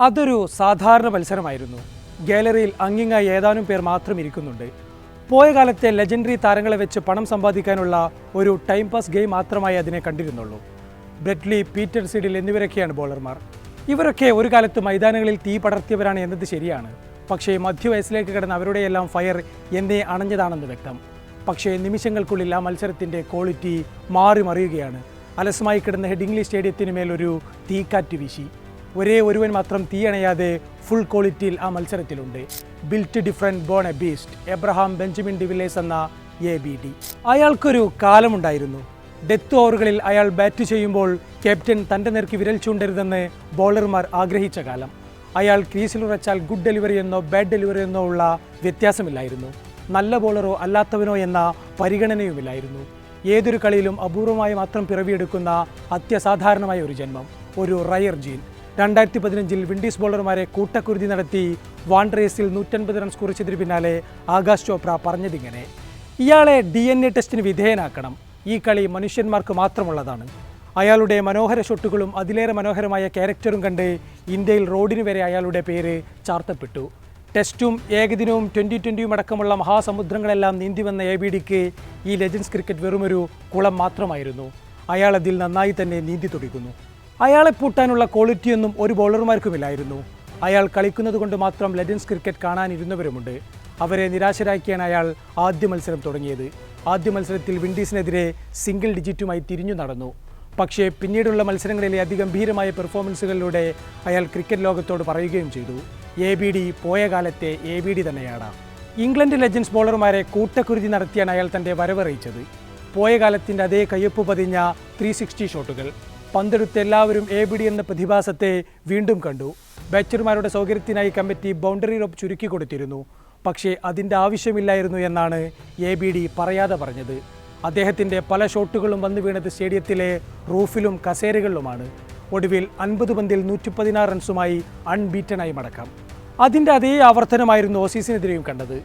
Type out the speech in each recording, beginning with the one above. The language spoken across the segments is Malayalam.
അതൊരു സാധാരണ മത്സരമായിരുന്നു. ഗാലറിയിൽ അങ്ങിങ്ങായി ഏതാനും പേർ മാത്രം ഇരിക്കുന്നുണ്ട്. പോയ കാലത്തെ ലെജൻഡറി താരങ്ങളെ വെച്ച് പണം സമ്പാദിക്കാനുള്ള ഒരു ടൈം പാസ് ഗെയിം മാത്രമായി അതിനെ കണ്ടിരുന്നുള്ളൂ. Brett Lee Peter സിഡിൽ എന്നിവരൊക്കെയാണ് ബോളർമാർ. ഇവരൊക്കെ ഒരു കാലത്ത് മൈതാനങ്ങളിൽ തീ പടർത്തിയവരാണ് എന്നത് ശരിയാണ്. പക്ഷേ മധ്യവയസ്സിലേക്ക് കിടന്ന അവരുടെയെല്ലാം ഫയർ എന്നേ അണഞ്ഞതാണെന്ന് വ്യക്തം. പക്ഷേ നിമിഷങ്ങൾക്കുള്ളിൽ ആ മത്സരത്തിന്റെ ക്വാളിറ്റി മാറി മറിയുകയാണ് അലസമായി കിടന്ന ഹെഡിംഗ്ലി സ്റ്റേഡിയത്തിന് മേലൊരു തീക്കാറ്റ് വീശി. ഒരേ ഒരുവൻ മാത്രം തീയണയാതെ ഫുൾ ക്വാളിറ്റിയിൽ ആ മത്സരത്തിലുണ്ട്. Built different born a beast Abraham Benjamin de Villiers എന്ന എ ബി ഡി അയാൾക്കൊരു കാലമുണ്ടായിരുന്നു. ഡെത്ത് ഓവറുകളിൽ അയാൾ ബാറ്റ് ചെയ്യുമ്പോൾ ക്യാപ്റ്റൻ തന്റെ നേർക്ക് വിരൽ ചൂണ്ടരുതെന്ന് ബോളർമാർ ആഗ്രഹിച്ച കാലം. അയാൾ ക്രീസിൽ ഉറച്ചാൽ ഗുഡ് ഡെലിവറി എന്നോ ബാഡ് ഡെലിവറി എന്നോ ഉള്ള വ്യത്യാസമില്ലായിരുന്നു. നല്ല ബോളറോ അല്ലാത്തവനോ എന്ന പരിഗണനയുമില്ലായിരുന്നു. ഏതൊരു കളിയിലും അപൂർവമായി മാത്രം പിറവിയെടുക്കുന്ന അത്യസാധാരണമായ ഒരു ജന്മം. ഒരു റയർ ജീൻ. രണ്ടായിരത്തി പതിനഞ്ചിൽ വിൻഡീസ് ബോളർമാരെ കൂട്ടക്കുരുതി നടത്തി വാൻഡ്രേസിൽ നൂറ്റൻപത് റൺസ് കുറിച്ചതിന് പിന്നാലെ ആകാശ് ചോപ്ര പറഞ്ഞതിങ്ങനെ. ഇയാളെ ഡി എൻ എ ടെസ്റ്റിന് വിധേയനാക്കണം. ഈ കളി മനുഷ്യന്മാർക്ക് മാത്രമുള്ളതാണ്. അയാളുടെ മനോഹര ഷോട്ടുകളും അതിലേറെ മനോഹരമായ ക്യാരക്ടറും കണ്ട് ഇന്ത്യയിൽ റോഡിന് വരെ അയാളുടെ പേര് ചാർത്തപ്പെട്ടു. ടെസ്റ്റും ഏകദിനവും ട്വന്റി ട്വന്റിയും അടക്കമുള്ള മഹാസമുദ്രങ്ങളെല്ലാം നീന്തി വന്ന എ ബി ഡിക്ക് ഈ ലെജൻസ് ക്രിക്കറ്റ് വെറുമൊരു കുളം മാത്രമായിരുന്നു. അയാൾ അതിൽ നന്നായി തന്നെ നീന്തി തുടിക്കുന്നു അയാളെ പൂട്ടാനുള്ള ക്വാളിറ്റിയൊന്നും ഒരു ബോളർമാർക്കുമില്ലായിരുന്നു അയാൾ കളിക്കുന്നത് കൊണ്ട് മാത്രം ലെജൻസ് ക്രിക്കറ്റ് കാണാനിരുന്നവരുമുണ്ട്. അവരെ നിരാശരാക്കിയാണ് അയാൾ ആദ്യ മത്സരം തുടങ്ങിയത്. ആദ്യ മത്സരത്തിൽ വിൻഡീസിനെതിരെ സിംഗിൾ ഡിജിറ്റുമായി തിരിഞ്ഞു നടന്നു. പക്ഷേ പിന്നീടുള്ള മത്സരങ്ങളിലെ അതിഗംഭീരമായ പെർഫോമൻസുകളിലൂടെ അയാൾ ക്രിക്കറ്റ് ലോകത്തോട് പറയുകയും ചെയ്തു. എ ബി ഡി പോയ കാലത്തെ എ ബി ഡി തന്നെയാണ്. ഇംഗ്ലണ്ട് ലെജൻസ് ബോളർമാരെ കൂട്ടക്കുരുതി നടത്തിയാണ് അയാൾ തന്റെ വരവറിയിച്ചത് പോയ കാലത്തിന്റെ അതേ കയ്യൊപ്പ് പതിഞ്ഞ ത്രീ ഷോട്ടുകൾ പന്തെടുത്ത് എല്ലാവരും എ എന്ന പ്രതിഭാസത്തെ വീണ്ടും കണ്ടു. ബാച്ചർമാരുടെ സൗകര്യത്തിനായി കമ്മിറ്റി ബൗണ്ടറി റോപ്പ് ചുരുക്കി കൊടുത്തിരുന്നു. പക്ഷേ അതിന്റെ ആവശ്യമില്ലായിരുന്നു എന്നാണ് എ ബി ഡി പറയാതെ പറഞ്ഞത്. അദ്ദേഹത്തിന്റെ പല ഷോട്ടുകളും വന്നു വീണത് സ്റ്റേഡിയത്തിലെ റൂഫിലും കസേരകളിലുമാണ്. ഒടുവിൽ അൻപത് പന്തിൽ നൂറ്റി പതിനാറ് റൺസുമായി അൺബീറ്റനായി മടക്കാം. അതിന്റെ അതേ ആവർത്തനമായിരുന്നു ഓസീസിനെതിരെയും കണ്ടത്.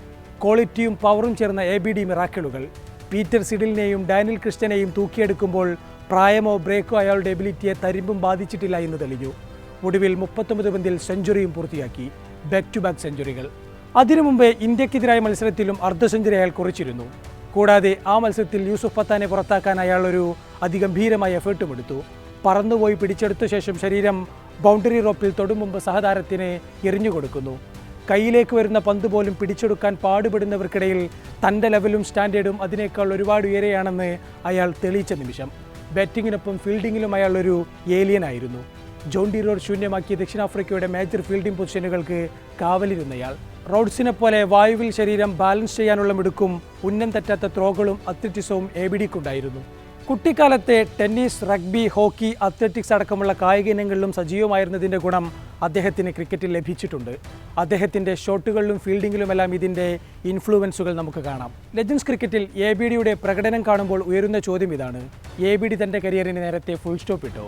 ക്വാളിറ്റിയും പവറും ചേർന്ന എ ബി ഡി മിറാക്കിളുകൾ പീറ്റർ സിഡിലിനെയും ഡാനിൽ ക്രിസ്റ്റനെയും തൂക്കിയെടുക്കുമ്പോൾ പ്രായമോ ബ്രേക്കോ അയാളുടെ എബിലിറ്റിയെ തരിമ്പും ബാധിച്ചിട്ടില്ല എന്ന് തെളിഞ്ഞു. ഒടുവിൽ മുപ്പത്തൊമ്പത് പന്തിൽ സെഞ്ചുറിയും പൂർത്തിയാക്കി. ബാക്ക് ടു ബാക്ക് സെഞ്ചുറികൾ. അതിനു മുമ്പേ ഇന്ത്യക്കെതിരായ മത്സരത്തിലും അർദ്ധ സെഞ്ചുറി അയാൾ കുറിച്ചിരുന്നു. കൂടാതെ ആ മത്സരത്തിൽ യൂസുഫ് പത്താനെ പുറത്താക്കാൻ അയാൾ ഒരു അതിഗംഭീരമായ എഫേർട്ടും എടുത്തു. പറന്നുപോയി പിടിച്ചെടുത്ത ശേഷം ശരീരം ബൗണ്ടറി റോപ്പിൽ തൊടും മുമ്പ് സഹതാരത്തിന് എറിഞ്ഞുകൊടുക്കുന്നു കയ്യിലേക്ക് വരുന്ന പന്ത് പോലും പിടിച്ചെടുക്കാൻ പാടുപെടുന്നവർക്കിടയിൽ തന്റെ ലെവലും സ്റ്റാൻഡേർഡും അതിനേക്കാൾ ഒരുപാട് ഉയരെയാണെന്ന് അയാൾ തെളിയിച്ച നിമിഷം. ബാറ്റിങ്ങിനൊപ്പം ഫീൽഡിങ്ങിലും അയാളൊരു ഏലിയനായിരുന്നു. ജോൺ ഡീറോർ ശൂന്യമാക്കിയ ദക്ഷിണാഫ്രിക്കയുടെ മേജർ ഫീൽഡിംഗ് പൊസിഷനുകൾക്ക് കാവലിരുന്നയാൾ. റോഡ്സിനെ പോലെ വായുവിൽ ശരീരം ബാലൻസ് ചെയ്യാനുള്ള മിടുക്കും ഉന്നം തെറ്റാത്ത ത്രോകളും അത്ലറ്റിസവും എ ബി ഡിക്കുണ്ടായിരുന്നു കുട്ടിക്കാലത്തെ ടെന്നീസ് റഗ്ബി ഹോക്കി അത്ലറ്റിക്സ് അടക്കമുള്ള കായിക ഇനങ്ങളിലും സജീവമായിരുന്നതിന്റെ ഗുണം അദ്ദേഹത്തിന് ക്രിക്കറ്റിൽ ലഭിച്ചിട്ടുണ്ട്. അദ്ദേഹത്തിന്റെ ഷോട്ടുകളിലും ഫീൽഡിങ്ങിലുമെല്ലാം ഇതിന്റെ ഇൻഫ്ലുവൻസുകൾ നമുക്ക് കാണാം. ലെജൻസ് ക്രിക്കറ്റിൽ എ ബി ഡിയുടെ പ്രകടനം കാണുമ്പോൾ ഉയരുന്ന ചോദ്യം ഇതാണ്. എ ബി ഡി തന്റെ കരിയറിന് നേരത്തെ ഫുൾ സ്റ്റോപ്പ് ഇട്ടോ.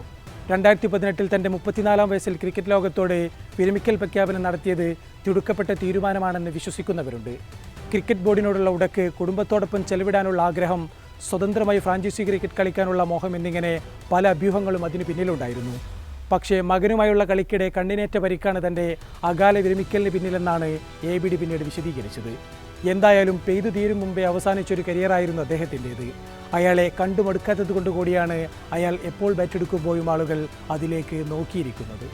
രണ്ടായിരത്തി പതിനെട്ടിൽ തന്റെ മുപ്പത്തിനാലാം വയസ്സിൽ ക്രിക്കറ്റ് ലോകത്തോട് വിരമിക്കൽ പ്രഖ്യാപനം നടത്തിയത് തിടുക്കപ്പെട്ട തീരുമാനമാണെന്ന് വിശ്വസിക്കുന്നവരുണ്ട്. ക്രിക്കറ്റ് ബോർഡിനോടുള്ള ഉടക്ക് കുടുംബത്തോടൊപ്പം ചെലവിടാനുള്ള ആഗ്രഹം സ്വതന്ത്രമായി ഫ്രാഞ്ചൈസി ക്രിക്കറ്റ് കളിക്കാനുള്ള മോഹം എന്നിങ്ങനെ പല അഭ്യൂഹങ്ങളും അതിന് പിന്നിലുണ്ടായിരുന്നു. പക്ഷേ മകനുമായുള്ള കളിക്കിടെ കണ്ണിനേറ്റ പരിക്കാണ് തന്റെ അകാല വിരമിക്കലിന് പിന്നിലെന്നാണ് എ ബി ഡി പിന്നീട് വിശദീകരിച്ചത്. എന്തായാലും പെയ്തു തീരും മുമ്പേ അവസാനിച്ചൊരു കരിയറായിരുന്നു അദ്ദേഹത്തിന്റേത്. അയാളെ കണ്ടുമടുക്കാത്തത് കൊണ്ട് കൂടിയാണ് അയാൾ എപ്പോൾ ബാറ്റെടുക്കുമ്പോഴും ആളുകൾ അതിലേക്ക് നോക്കിയിരിക്കുന്നത്.